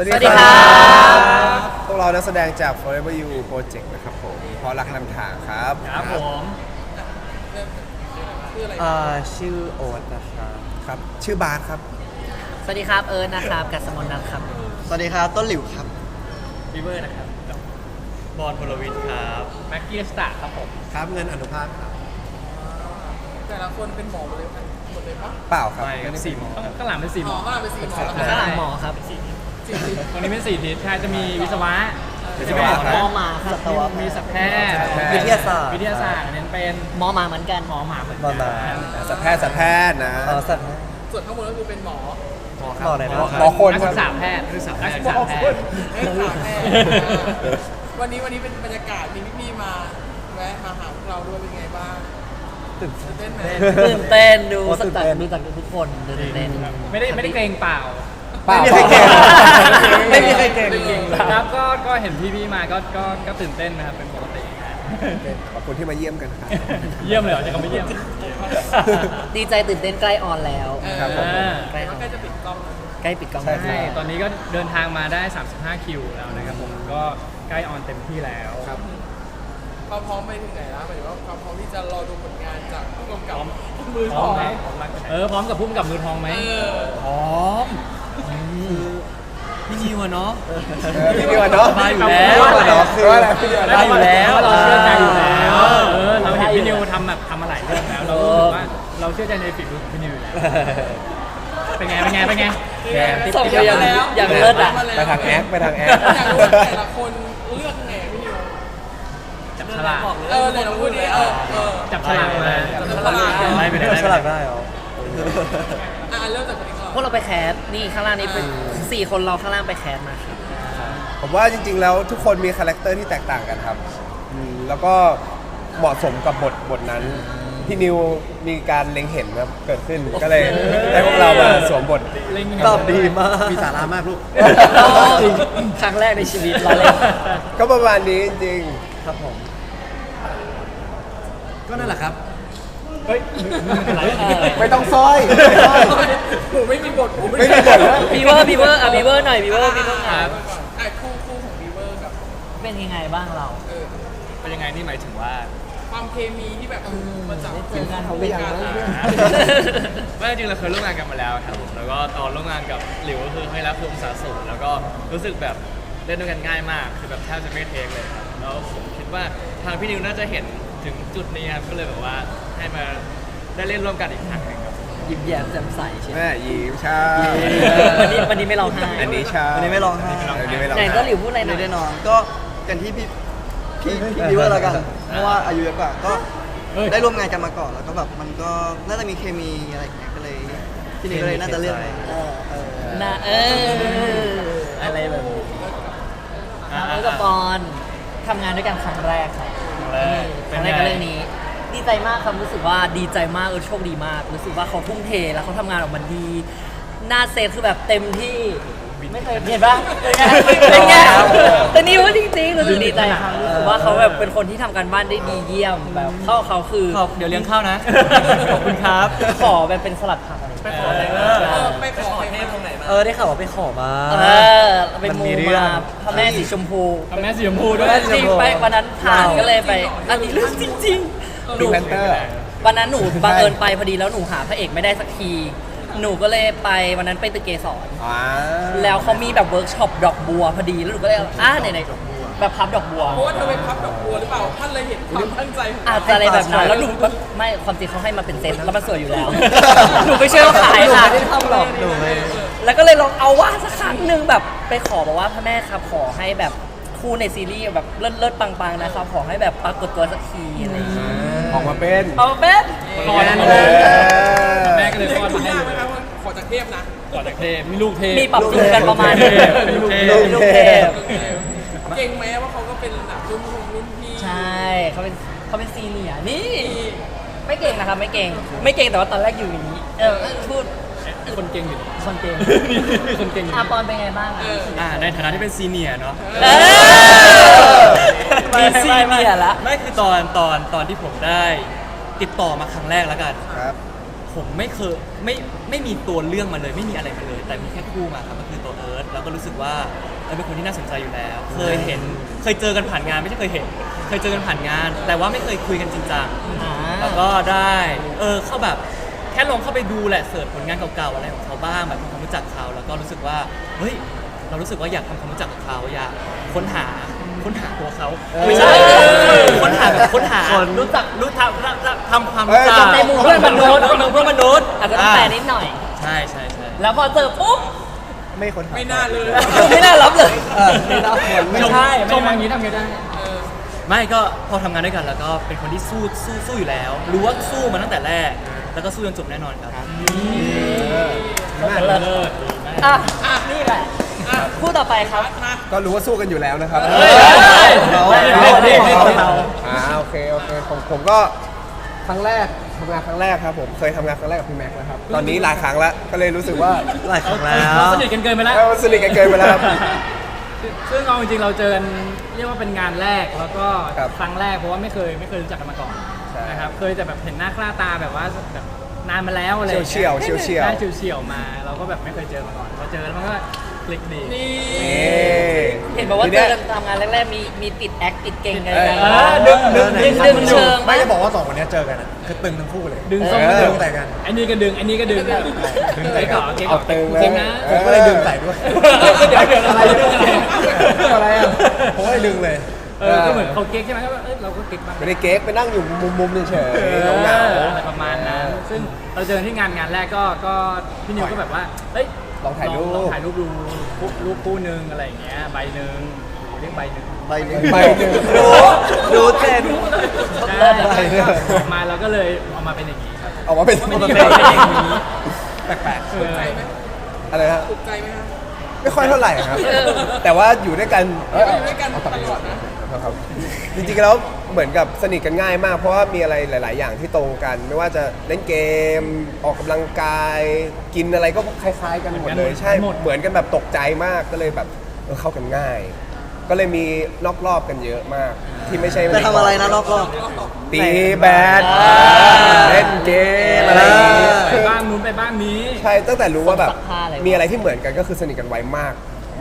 วัสดีสวัสดีครับพวกเรานักแสดงจาก Forever You Project นะครับผมเพราะรักนำทางครับครับผมอ่าชื่อโอ๊ตนะครับครับ ชื่อบาสครับ สวัสดีครับเอิร์นนะครับกัสมนนัทครับสวัสดีครับต้นหลิวครับบีเวอร์นะครับบอลพลวิทครับแม็กกี้สตาร์ครับผมครับเงินอนุภาคครับแต่ละคนเป็นหมอหมดเลยไหมหมดเลยปะเปล่าครับไม่ไม่ได้สี่หมอข้างหลังเป็นสี่หหมมออก็เราเป็นสี่หมอแล้วข้างหลังหมอครับสี่สิบ ตรงนี้เป็นสี่ทิศใช่จะมีวิศวะวิศวะครับหมอหมาครับมีสัตวแพทย์สัตวแพทย์วิทยาศาสตร์ วิทยาศาสตร์อันนั้นเป็นหมอหมาเหมือนกัน หมอหมาเหมือนหมอหมากันสัตวแพทย์สัตวแพทย์นะ อ๋อสัตว์ส่วนข้างบนก็คือเป็นหมอหมอครัหมออะไรนะ หมอคนนักครัศึบกษาแพทย์นักศึกษาแพทย์นักศึกษาแพทย์เอ้ยขาแพทย์วันนี้วันนี้เป็นบรรยากาศมีพี่ๆมาแวะมาหาพวกเราด้วยเป็นไงบ้างตื่นตื่นเต้นไหมตื่นเต้นดูโอ้สัตื่กนเต้นดูจากทุกคนตื่นเต้นไม่ได้ไม่ได้เกรงเปล่าเปล่าไม่มีใครเก่งไม่มีใครเก่ง ครับก็ก็เห็นพี่ๆมาก็ก็ก็ตื่นเต้นนะครับเป็นปกติครับขอบคุณที่มาเยี่ยมกันครับ เยี่ยมเลยเหรอจะก็ไม่เยี่ยมดีใจตื่นเต้นใกล้ออนแล้วเออครับผมใกล้อก็อนใกล้จะปิดกล้องแล้วใกล้ปิดกล้องใช่แล้วใช่ตอนนี้ก็เดินทางมาได้ 35 คิวแล้วนะครับผมก็ใกล้ออนเต็มที่แล้วครับ ความพร้อมไปถึงไหนแล้วหมายถึงว่าความพร้อมที่จะรอดูผลงานจากผู้กำกับพร้อมมือพทร้ออมงไหมเออพร้อมกับพุ่มกับมือทองไหมเออพร้อม พี่นิวอะเนาะเออพี่นิวอะเนาะมาอยู่แล้วพี่นิวอะเนาะคือว่าอะไรพี่นิวอะได้เนาะอยู่แล้วเราเชื่อใจอยู่แล้วเออเราเห็นพี่นิวทำแบบทำมาหลายเรื่องแล้วเรารู้สึกว่าเราเชื่อใจในฝีมือของพี่นิวอยู่แล้วเป็นไงเป็นไงเป็นไงแกส่งไปยังอย่างเลิศอะไปทางแอคไปทางแอคอยากรู้ว่าแต่ละคนเลือกไงพี่นิวจับฉลากเออไหนลองพูดดิเออเออจับฉลากมาจับฉลากไล่ไปไม่ได้ฉลาดได้เหรออะเริ่มจากคนนี้ก่อน พวกเราไปแคสนี่ข้างล่างนี่เป็นสี่คนเราข้างล่างไปแคสมาครับผมว่าจริง ๆ แล้วทุกคนมีคาแรคเตอร์ที่แตกต่างกันครับอืมแล้วก็เหมาะสมกับบทบทนั้น พี่นิวมีการเล็งเห็นครับเกิดขึ้นก็เลยให้พวกเรามาสวมบทเล็งตอบดีมากมีสาระมากลูก ครั้งแรกในชีวิตเราเล่นก็ประมาณนี้จริงครับผม ก็นั่นแหละครับเฮ้ยไม่เป็นไรไม่ต้องซ้อยไม่ต้องซ้อย ไม่มีบทแล้ว บีเวอร์บีเวอร์อะบีเวอร์หน่อยบีเวอร์บีเวอร์หน่อยไอ้คู่คู่ของบีเวอร์กับเป็นยังไงบ้างเราเออเป็นยังไงนี่หมายถึงว่า ความเคมีที่แบบมาจากได้เจอกันเขาหรือยังไม่จริงเราเคยร่วมงานกันมาแล้วครับผมแล้วก็ตอนร่วมงานกับหลิวก็คือให้รับคือองศาสูงแล้วก็รู้สึกแบบเล่นด้วยกันง่ายมากคือแบบแทบจะไม่เทคเลยครับแล้วผมคิดว่าทางพี่นิวน่าจะเห็นถึงจุดนี้ครับก็เลยแบบว่าให้มาได้เล่นร่วมกันอีกครั้งหนึ่งครับ ยิ้มแย้มแจ่มใสใช่ไหมแม่ยิ้มใช่วันนี้วันนี้ไม่ร้องไห้อันนี้ใช่วันนี้ไม่ร้องไห้อันนี้ไม่ร้องไหนไห้ก็หลิวพูดอะไรหน่ไม่อยได้นอนก็กันที่พี่พี่พี่ดิวเวอร์แล้วกันเพราะว่าอายุเยอะกว่าก็เฮ้ยได้ร่วมงานกันมาก่อนแล้วก็แบบมันก็น่าจะมีเคมีอะไรอย่างเงี้ยก็เลยพี่นิวก็เลยน่าจะเลือกมาเออเออนะเอออะไรแบบนี้อ่าแล้วกับปอนทำงานด้วยกันครั้งแรกครับครั้งแรกครั้งแรกก็เรื่องนี้ ดีใจมากครับรู้สึกว่าดีใจมากเออโชคดีมาก รู้สึกว่าเขาทุ่มเทแล้วเขาทำงานออกมาดี หน้าเซตคือแบบเต็มที่ไม่เคยเห็นปะเป็นไงเป็นไงแต่นี่ว่าจริงๆรู้สึกดีใจครับรู้สึกว่าเขาแบบเป็นคนที่ทำการบ้านได้ดีเยี่ยมแบบเข้าเขาคือเดี๋ยวเลี้ยงข้าวนะ ขอบคุณครับ ขอแบบเป็นสลัดผักอะไรไปขออะไรเอมาอไปขอเทพตรงไหนมา เออได้ข่าวว่าไปขอมา เออไปมันมูมีเรื่องมาพระแม่สีชมพูทำแม่สีชมพูด้วย จริงไปวันนั้นผ่านก็เลยไป อันนี้เรื่องจริงๆห ดูนูแพนเตอร์วันนั้นหนูบังเอิญไปพอดีแล้วหนูหาพระเอกไม่ได้สักที หนูก็เลยไปวันนั้นไปตึกเกสรอ่าแล้วเขามีแบบเวิร์กช็อปดอกบัวพอดีแล้วหนูก็เลยอะไหนๆแบบพับดอกบัวเพราะว่าเธอไปพับดอกบัวหรือเปล่าท่านเลยเห็นความตั้งใจของอาจจะอะไรแบบนั้นแล้วหนูก็ไม่ความจริงเขาให้มาเป็นเซตแล้วมันสวยอยู่แล้วหนูไม่เชื่อว่าขายค่ะหนูไม่ได้ทำหรอกหนูไม่แล้วก็เลยลองเอาว่าสักครั้งหนึ่งแบบไปขอบอกว่าพระแม่ครับขอให้แบบคู่ในซีรีส์แบบเลิศเลิศๆปังๆนะครับขอให้แบบปรากฏตัวสักทีอะไรอย่างเงี้ย ออกมาเป็นเอาเป็นขอแล้วเออแม่ก็เลยเรียป้อนกคุมาณให้ยากเลไหมยครับว่าขอจากเทพนะก่อนจากเทพมีลูกเทพมีปรับจูนกันประมาณนึงเป็นลูกเทพเป็นลูกเทพเก่งไหมว่าเขาก็เป็นแบบรุ่นพี่รุ่นพี่ใช่เขาเป็นเขาเป็นซีเนียร์นี่ ไม่เก่งนะครับไม่เก่ง ไม่เก่งแต่ว่าตอนแรกอยู่อย่างนี้ เออพูด คนเก่งอยู่คนเก่งคนเก่งอยู่อาปอนเป็นไงบ้างอะเอออ่าในฐานะที่เป็นซีเนียร์เนาะเออ มีซีเนียร์ละ ไม่คือตอนตอนตอนที่ผมได้ติดต่อมาครั้งแรกแล้วกัน ครับผมไม่เคยไม่ไม่มีตัวเรื่องมาเลย ไม่มีอะไรมาเลย แต่มีแค่คู่มาครับก็คือตัวเอิร์ธแล้วก็รู้สึกว่าเอิร์ธเป็นคนที่น่าสนใจอยู่แล้ว เคยเห็นเคยเจอกันผ่านงานไม่ใช่เคยเห็น เคยเจอกันผ่านงาน แต่ว่าไม่เคยคุยกันจริงจังอ่าแล้วก็ได้เออเข้าแบบ แค่ลองเข้าไปดูแหละเสิร์ชผลงานเก่าๆอะไรของเขาบ้างแบบทำความรู้จักเขาแล้วก็รู้สึกว่าเฮ้ยเรารู้สึกว่าอยากทำความรู้จักกับเขาอยากค้นหาค้นหาตัวเขาไม่ใช่ค้นหาแบบค้นหารู้จักรู้ทำทำความรู้จักในหมู่เพื่อนมนุษย์เพื่อนมนุษย์อาจจะต้องแปลนิดหน่อย ใช่ใช่ใช่แล้วพอเจอปุ๊บไม่คนถามไม่น่าเลยไม่น่ารับเลยเออไม่น่าควรไม่ไม่ใช่ใช่ไม่อย่างนี้ทำไงได้เออไม่ก็พอทำงานด้วยกันแล้วก็เป็นคนที่สู้สู้สู้อยู่แล้ว รู้ว่าสู้มาตั้งแต่แรก แล้วก็สู้จนจบแน่นอนครับอะอะนี่แหละคู่ต่อไปครับ ก็รู้ว่าสู้กันอยู่แล้วนะครับเฮ้ยเราเฮ้ยเราเฮ้ยเราเฮ้ย เราอ่าโอเคโอเคผมผมก็ครั้งแรกทำงานครั้งแรกครับผมเคยทำงานครั้งแรกกับพี่แม็กซ์นะครับตอนนี้หลายครั้งแล้วก็เลยรู้สึกว่าหลายครั้งแล้วเราสนิทกันเกินไปแล้ว เออสนิทกันเกินไปแล้วครับ ซึ่งเอาจริงๆเราเจอกันเรียกว่าเป็นงานแรกแล้วก็ครับ ครั้งแรกเพราะว่าไม่เคยไม่เคยรู้จักกันมาก่อนใช่ นะครับเคยแต่แบบเห็นหน้าค่าตาแบบว่าแบบนานมาแล้วอะไรเฉียวๆเฉียวๆเฉียวๆ หน้าเฉียวเฉียวๆมา เราก็แบบไม่เคยเจอมาก่อนพอเจอแล้วมันก็คลิกดี นี่เห็นบอกว่าเจอกันทำงานแรกๆ มีมีติดแอคติดเก่งกัน เออเออดึงดึงดึงดึงเชิงไม่จะบอกว่าสองคนเนี้ยเจอกันอะคือตึงทั้งคู่เลยดึงส้มเออดึงแต่กันไอ้นี่ก็ดึงไอ้นี่ก็ดึงดึงใส่เก๊กกัก่นอนเก๊กเอาก่อนตึงเลยเก๊กนะเอผมอก็เลยดึงใส่ด้วยเดี๋ยวเดี๋ยวอะไรดึงอะไรอะไรอะผมก็เลยดึงเลย เออก็เหมือนเขาเก๊กใช่ไหมก็แบบเอ้ยเราก็เก๊กบ้างไม่ได้เก๊กไปนั่งอยู่มุมๆเฉยๆเหงาอะไรประมาณนั้น ซึ่งเราเจอกันที่งานงานแรกก็ก็พี่นิวก็แบบว่าเฮ้ยลองถ่ายรูป ลองถ่ายรูปดูรูปรูปคู่หนึ่งอะไรอย่างเงี้ยใบหนึ่งเรียกใบหนึ่ง ใบหนึ่งใบหนึ่งรู้รู้เจนใช่แล้วก็ออกมาเราก็เลยเออกมาเป็นอย่างนี้ครับออกมาเป็นไม่ได้เป็นเป็นอย่างนี้ แปลกเอออะไรฮะถูกใจไหมครับ ไม่ค่อยเท่าไหร่ครับ แต่ว่าอยู่ด้วยกันเอ้ยอยู่ด้วยกันเอาตัดตไปลอดนะ ครับ จริงๆแล้วเหมือนกับสนิทกันง่ายมาก เพราะว่ามีอะไรหลาย ๆ อย่างที่ตรงกัน ไม่ว่าจะเล่นเกม ออกกำลังกาย กินอะไรก็คล้าย ๆ กันหมดเลยใช่เหมือนกันแบบตกใจมากก็เลยแบบเออเข้ากันง่าย ก็เลยมีนอกรอบกันเยอะมาก ที่ไม่ใช่ไปทำอะไรนะรอบตีแบดอ่าเล่นเกมอะไรอย่างงี้ไปคือบ้างนู้นไปบ้างนี้ ใช่ตั้งแต่รู้ว่าแบบซักผ้าอะไรวะมีอะไรที่เหมือนกันก็คือสนิทกันไวมาก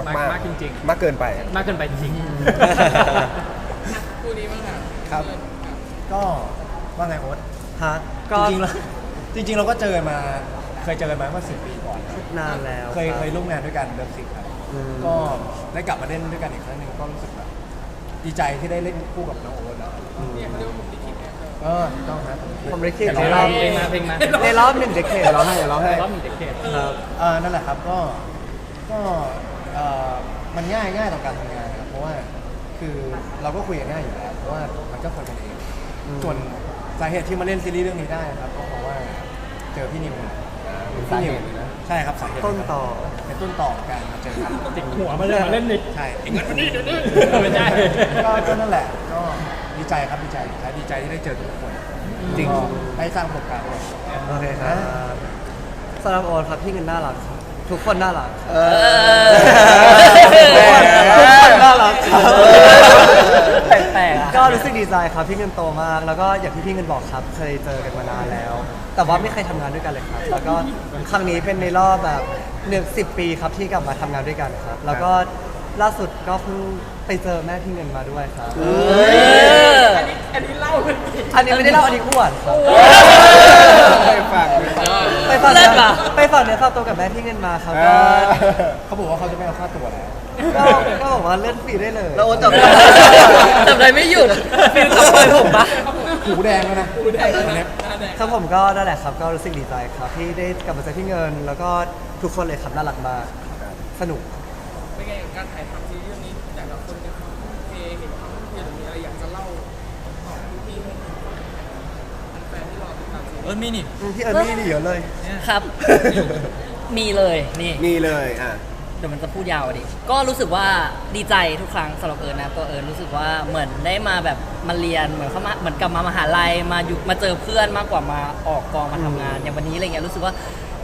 มากมากมากจริงมากเกินไป มากเกินไปจริงคู่นี้บ้างค่ะครับ ก็ว่าไงโอ๊ตๆฮะจก็ริงๆแล้วจริง ๆ เราก็เจอกันมา เคยเจอกันมาเมื่อสิบปีก่อนครับนานแล้วเคยรับเคยร่วมงานด้วยกันเดิมสิครับ อืม ก็ได้กลับมาเล่นด้วยกันอีกครั้งหนึ่งก็รู้สึกแบบดีใจที่ได้เล่นคู่กับน้องโอ๊ตแล้วเนี่ยเขาเรียกว่าผมลิขิตไงเออถูกต้องครับผมได้คิดๆในรอบเพลงมาเพลงมาในรอบหนึ่งเดเคเราให้เราให้ รอบมีเด็กเขตครับเออนั่นแหละครับก็ ก็เออมันง่ายง่ายต่อการทำงานครับเพราะว่าคือเราก็คุยกันง่ายอยู่แล้วเพราะว่ามันก็คนกันเองส่วนสาเหตุที่มาเล่นซีรีส์เรื่องนี้ได้นะครับก็เพราะว่าเจอพี่นิวพี่นิวใช่ครับสาเหตุต้นต่อ เป็นต้นต่อของการมาเจอกัน ติดหัวมาเลยมาเล่นนิดใช่ไม่ใช่ ก็ก็นั่นแหละ ก็ดีใจครับดีใจและดีใจที่ได้เจอทุกคนจริงก็ได้สร้างประสบการณ์ด้วย โอเคครับสำหรับโอนครับพี่เงินน่ารักครับ ทุกคนน่ารักเอทุกคนทุกคนน่ารักครับแปลกๆอะ ก็รู้สึกดีใจครับพี่เงินโตมาก แล้วก็อย่างที่พี่เงินบอกครับ เคยเจอกันมานานแล้ว แต่ว่าไม่เคยทำงานด้วยกันเลยครับ แล้วก็ครั้งนี้เป็นในรอบแบบหนึ่งสิบปีครับที่กลับมาทำงานด้วยกันครับ แล้วก็ ล่าสุดก็เพิ่งไปเจอแม่พี่เงินมาด้วยครับเอออันนี้เล่าเลยอันนี้ไม่ได้เล่าอันนี้อ้วนครับให้ฟังให้ฟังไปฝากเลิเนื้ศว่ะอไปฝากเนื้อฝากตัวกับแม่พี่เงินมาครับเอก็อเขาบอกว่าเขาจะไม่เอาค่าตัวแล้วก็ก็บอกว่าเลื่อนฟรีได้เลยแล้วโอ๊ตจับได้จับได้ไม่หยุดฟิลกับปล่อยผมปะหูแดงแล้วนะหูแดงแล้วนะครับผมก็นั่นแหละครับ ก็รู้สึกดีใจครับที่ได้กลับมาเจอพี่เงิน แล้วก็ทุกคนเลยครับน่ารักมากสนุก เป็นไงกับการถ่ายทำซีรีส์เรื่องนี้จากแบบคนจะความทุ่มเทเห็นความทุ่มเทหรือมีอะไรอยากจะเล่าต่อพี่ๆให้แฟนๆที่รอติดตามซีรีส์เออมีนี่พี่เอิร์นนี่เยอะเลย ครับ มีเลยนี่นี่เลยอะ เดี๋ยวมันจะพูดยาวอะดิ ก็รู้สึกว่าดีใจทุกครั้งสำหรับเอิญนะตัวเอิญรู้สึกว่าเหมือนได้มาแบบมาเรียนเหมือนเข้ามาเหมือนกลับมามหาลัยมาอยู่มาเจอเพื่อนมากกว่ามาออกกองมาทำงาน อย่างวันนี้อะไรเงี้ยรู้สึกว่า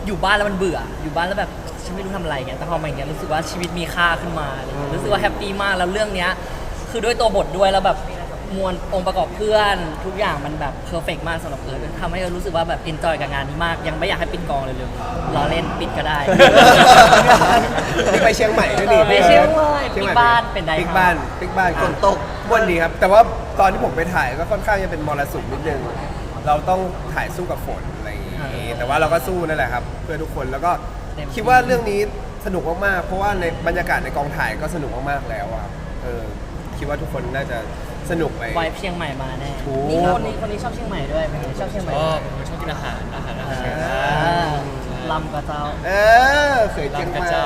อยู่บ้านแล้วมันเบื่อ อยู่บ้านแล้วแบบ ฉันไม่รู้ทำอะไรเงี้ยแต่พอมาอย่างเงี้ยรู้สึกว่าชีวิตมีค่าขึ้นมาอะไรเงี้ยรู้สึกว่าแฮปปี้มากแล้วเรื่องเนี้ยคือด้วยตัวบทด้วยแล้วแบบมวลองค์ประกอบเพื่อนทุกอย่างมันแบบเพอร์เฟกมากสำหรับเอิร์ธทำให้เอิร์ธรู้สึกว่าแบบเอนจอยกับงานนี้มาก ยังไม่อยากให้ปิดกองเลยเลยรอเล่นปิดก็ได้ นี่ไปเชียงใหม่ด้วยนี่ไปเชียงใหม่ชียปิ๊กบ้านเป็นไงปิ๊กครับบ้านปิ๊กบ้านฝนตกวันดีครับ แต่ว่าตอนที่ผมไปถ่ายก็ค่อนข้างจะเป็นมรสุมนิดนึง เราต้องถ่ายสู้กับฝนอะไรอย่างงี้ แต่ว่าเราก็สู้นั่นแหละครับ เพื่อทุกคนแล้วก็ เต็มที่คิดว่าเรื่องนี้สนุกมากๆ เพราะว่าในบรรยากาศในกองถ่ายก็สนุกมากๆแล้วอะครับเออคิดว่าทุกคนน่าจะสนุกไป ไวเชียงใหม่มาแน่ถูก นี่คนนี้คนนี้ชอบเชียงใหม่ด้วยเป็นไงชอบเชียงใหม่ชอบผมชอบกินอาหารอาหารอาหาร อ่าลำกระเจ้า เออเคยเจียงรักกระมาเจ้า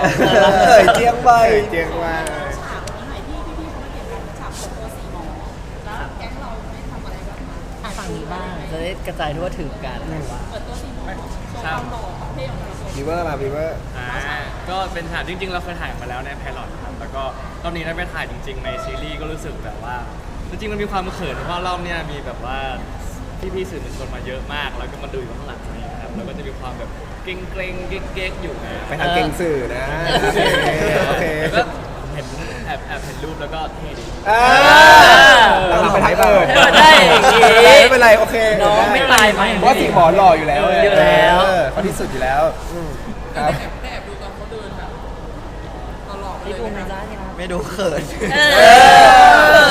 เคยเจียงไปเจียงมา อะฝั่งนี้บ้างจะ ได้กระจายทั่วถึงกันครับบีเวอร์มาบีเวอร์อ่าก็เป็นฉากจริง ๆ เราเคยถ่ายมาแล้วในไพลอตครับแล้วก็รอบนี้ได้ไปถ่ายจริง ๆ ในซีรีส์ก็รู้สึกแบบว่า จริงๆมันมีความเขินเพราะรอบเนี้ยมีแบบว่าพี่ๆสื่อมวลชนมาเยอะมาก แล้วก็มาดูอยู่ข้างหลังนี่นะครับแล้วก็จะมีความแบบเกรงๆเก๊กๆอยู่นะ ไปทางเก่งสื่อนะโอเรูปแล้วก็เท่ดีอ่าเราไปทางเออได้อย่างงี้ ไม่เป็นไรโอเคน้องไม่ตายไหม เพราะสีหมอนหล่ออยู่แล้วอยู่แล้ว เออเขาที่สุดอยู่แล้วอืมครับแอบได้แอบดูตอนเขาเดินแบบตลอดเลพี่ยดูไหมนะจ๊ะที่รักไม่ดูเขิน เอ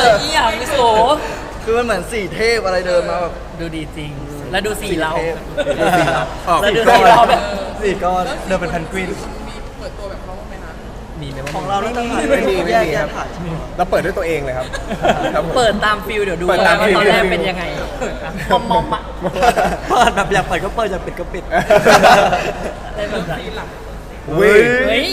ออีหยังพี่โสคือมันเหมือนสี่เทพอะไรเดินมาแบบดูดีจริง แล้วดูสีเราสี่เราออกแล้วดูก้สีอนเราแบบ สี่ก้อนเดินเป็นแพนกวิน มีไหมของเราไม่มีไม่มีไม่มีครับเราเปิดด้วยตัวเองเลยครับครับผม เปิดตามฟิลเดี๋ยวดูเปิดตามว่าฟิล ตอนแรกฟิลเป็นยังไงมอมมอมอะเปิดแบบอยากเปิดก็เปิดอยากปิดก็ปิดได้แบบนั้นเว้ยเฮ้ย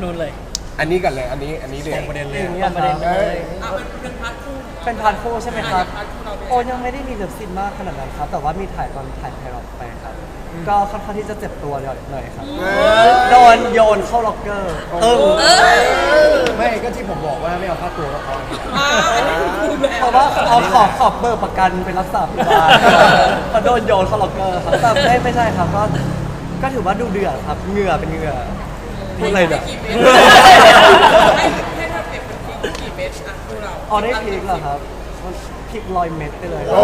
นู่นเลยอันนี้กันเลยอันนี้อันนี้เด็ตรงประเด็นเลยตรงประเด็นเลยอะเป็นเป็นพาร์ทคู่เป็นพาร์ทคู่ใช่ไหมครับพาร์ทคู่เราเป็นโอ้ยังไม่ได้มีเลิฟซีนมากขนาดนั้นครับ แต่ว่ามีถ่ายตอนถ่ายไพลอตไปครับ ก็ค่อนข้างที่จะเจ็บตัวหน่อยครับ โดนโยนเข้าล็อกเกอร์ตึ้งไม่ก็ที่ผมบอกว่าไม่เอาค่าตัวก็พออ่าอันนี้คือคู่แล้วเพราะว่าเอาขอขอบเบอร์ประกันเป็นรักษาพยาบาลเขาโดนโยนเข้าล็อกเกอร์ครับแต่ไม่ไม่ใช่ครับก็ก็ถือว่าดูเดือดครับเหงื่อเป็นเหงื่อพูดอะไรเนี่ยกี่เมตรให้ให้ถ้าเปรียบเป็นพริกกี่เมตรอะคู่เราเอาได้พริกเหรอครับมันพริกลอยเม็ดไปเลยโอ้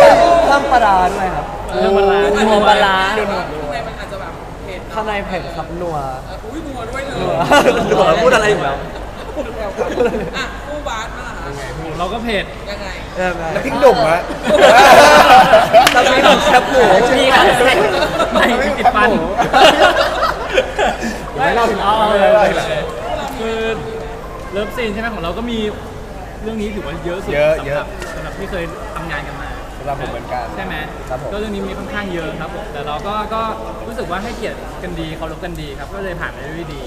แบบเพิ่มปลาร้าด้วยครับ เรื่องปลาร้า นัวปลาร้า เดี๋ยวนะข้างในมันอาจจะแบบเผ็ดข้างในเผ็ดครับนัว เอออุ้ยนัวด้วยเลยนัว นัวพูดอะไรอยู่แล้วอะคู่บาสมาล่ะคะเราก็เผ็ด ยังไงเออแล้วพริกหนุ่มอะแล้วพริกหนุ่มแคบหมูมีครับไม่ไม่ติดฟันไม่เล่าถึงเอาเอาเลยเอาเอาเลเลยยคือเลิฟซีนใช่ไหมของเราก็มีเรื่องนี้ถือว่าเยอะสุดเยอะสำเยหอะรับสำหรับที่เคยทำงานกันมาสำหรับผมเหมือนกันใช่ไหมครับผมก็เรื่องนี้มีค่อนข้างเยอะครับผมแต่เราก็ก็รู้สึกว่าให้เกียรติกันดีเคารพกันดีครับก็เลยผ่านไปได้ด้วยดี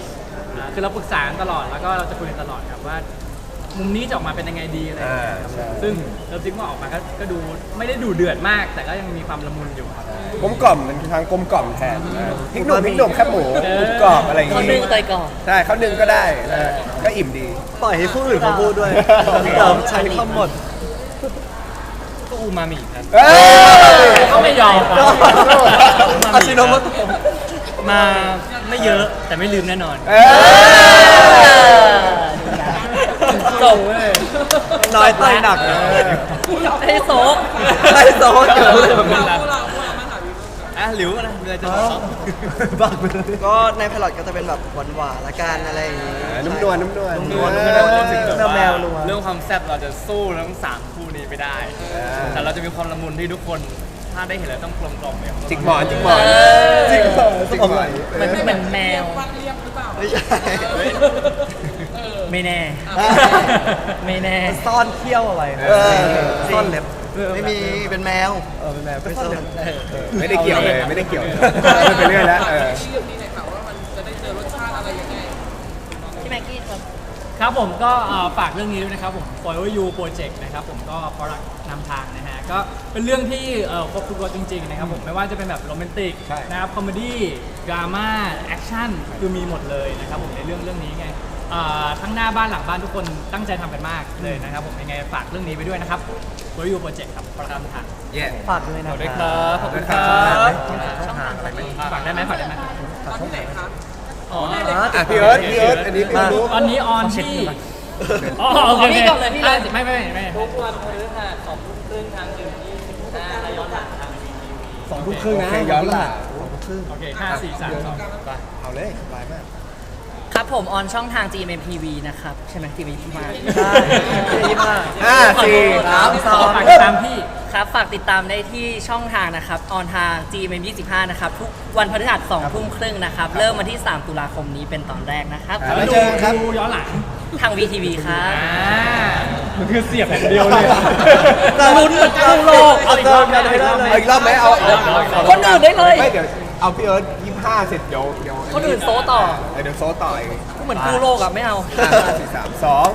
อ่าคือเราปรึกษากันตลอดแล้วก็เราจะคุยกันตลอดครับว่า มุมนี้จะออกมาเป็นยังไงดีอะไรอย่างเงี้ยครับอ่าใช่ ซึ่งเราซิกว่าออกมาก็ก็ดูไม่ได้ดูเดือดมาก แต่ก็ยังมีความละมุนอยู่ครับ กลมกล่อมเป็นทางกลมกล่อมแทนนะพริกหนุ่มพริกหนุ่มแคบหมูกรุบกรอบอะไรอย่างคนหนึงี้งเตยก่อน ใช่เขาหนึ่งก็ได้นะก็อิ่มดี ปล่อยให้ผู้อื่นเขาพูดด้วยเติมใช้คำหมดก็ อูมามิครับ เอ้ย ก็ไม่ยอมอาชิโนโมโตะ มาไม่เยอะแต่ไม่ลืมแน่นอน เอ้ย จบน้อยไต้หนักนะให้โซกไต้โซนเกิดคู่เราคู่เราคู่เรามาถามวิวอะหลิวอะไรมีอะไรจะบอกบ้าไปเลย ก็ในไพลอตก็จะเป็นแบบหวานๆละกันอะไรอย่างงี้ นุ่มนวลนุ่มนวลนวลไม่ได้พูดถึงแบบแมวแมวว่านัวเรื่องความแซ่บเราจะสู้ทั้งสามคู่นี้ไปได้ แต่เราจะมีความละมุนที่ทุกคนถ้าได้เห็นแล้วต้องกลมกล่อมไปกับจิกหมอนจิกหมอนจริงเหรอจิกหมอนมันเหมือนแมวฟังเรียบหรือเปล่าไม่ใช่ไม่แน่ ไม่แน่ซ่อนเขี้ยวเอาไว้เออซ่อนเล็บไม่มีเป็นแมวเออเป็นแมวก็ซ่อนเล็บไม่ได้เกี่ยวเลยไม่ได้เกี่ยวไม่ไปเรื่อยแล้ว ครับครับผมก็เอ่อฝากเรื่องนี้ด้วยนะครับผม Forever You Project นะครับผมก็ product นำทางนะฮะ ก็เป็นเรื่องที่เอ่อครบทุกรสจริงๆนะครับผมไม่ว่าจะเป็นแบบโรแมนติกใช่ นะครับคอมเมดี้ดราม่าแอคชั่นคือมีหมดเลยนะครับผมในเรื่องเรื่องนี้ไงเอ่อทั้งหน้าบ้านหลังบ้านทุกคนตั้งใจทำกันมากเลยนะครับผมยังไงฝากเรื่องนี้ไปด้วยนะครับ Forever You Project ครับ product นำทางเย้ฝากด้วยนะขอบคุณคครัรับบขอบคุณครับช่องทางไหนฝากได้ไหมฝากได้ไหม ตอนที่ไหนคะ อ๋ออะพี่เอิร์ธพี่เอิร์ธอันนี้พี่มารู้ตอนนี้ออนที่อ๋อโอเคพี่ก่อนเลยพี่เลยไม่ไม่ไม่ทุกวันพฤหัสสองทุ่มครึ่งทางหนึ่งยี่สิบห้าและย้อนหลังทางวีทีวีสองทุ่มครึ่งนะโอเคย้อนหลังสองทุ่มครึ่งโอเคห้าสี่สามสองไปเอาเลยสบายมากครับผมออนช่องทาง GMMTV นะครับ ใช่ไหม GMM มาใช่ดีมากห้าสี่สามสองฝากติดตามพี่ ครับ ฝากติดตามได้ที่ช่องทางนะครับ ออนทาง GMM 25 นะครับ ทุกวันพฤหัส2ทุ่มครึ่งนะครับ เริ่มวันที่ 3 ตุลาคมนี้เป็นตอนแรกนะครับแล้วเจอกันครับ ดูย้อนหลังทาง VTV ครับอ่ามันคือเสียบอย่างเดียวเลยลุ้นเหมือนครึ่งโลกเอาเติมกันไม่ได้เลยเอาอีกรอบไหมเอาเอาเอาคนอื่นได้เลย ไม่เดี๋ยวเอาพี่เอิร์ธยี่ห้าเสร็จเดี๋ยวเดี๋ยวคนอื่นโซต่อ เดี๋ยวโซต่ออีกเหมือนกู้โลกอะไม่เอาห้าสี่สามสอง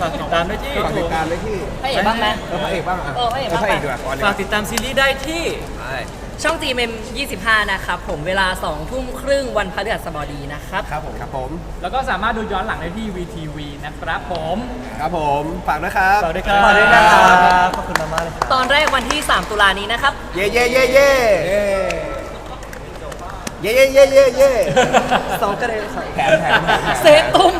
ฝากติดตามได้ที่ฝากติดตามเลยที่ให้เห็นบ้างไหม เออพระเอกบ้างะเออพระเอกบ้าง พระเอกดีกว่าก่อนดีกฝากว่าติดตามซีรีส์ได้ที่ ใช่ช่อง GMM 25 นะครับ ผมเวลา2ทุ่มครึ่งวันพฤหัสบดีนะครับ ครับผมครับผมแล้วก็สามารถดูย้อนหลังได้ที่ VTV นะครับผม ครับผมฝากนะครับฝากด้วยครับขอบคุณนะครับขอบคุณมากๆเลยครับตอนแรกวันที่ 3 ตุลานี้นะครับ เย่เย่เย่เย่เย่เย่เย่เย่เย่สองกระเด็นครับแถมแถมแถมเซฟตุ้ม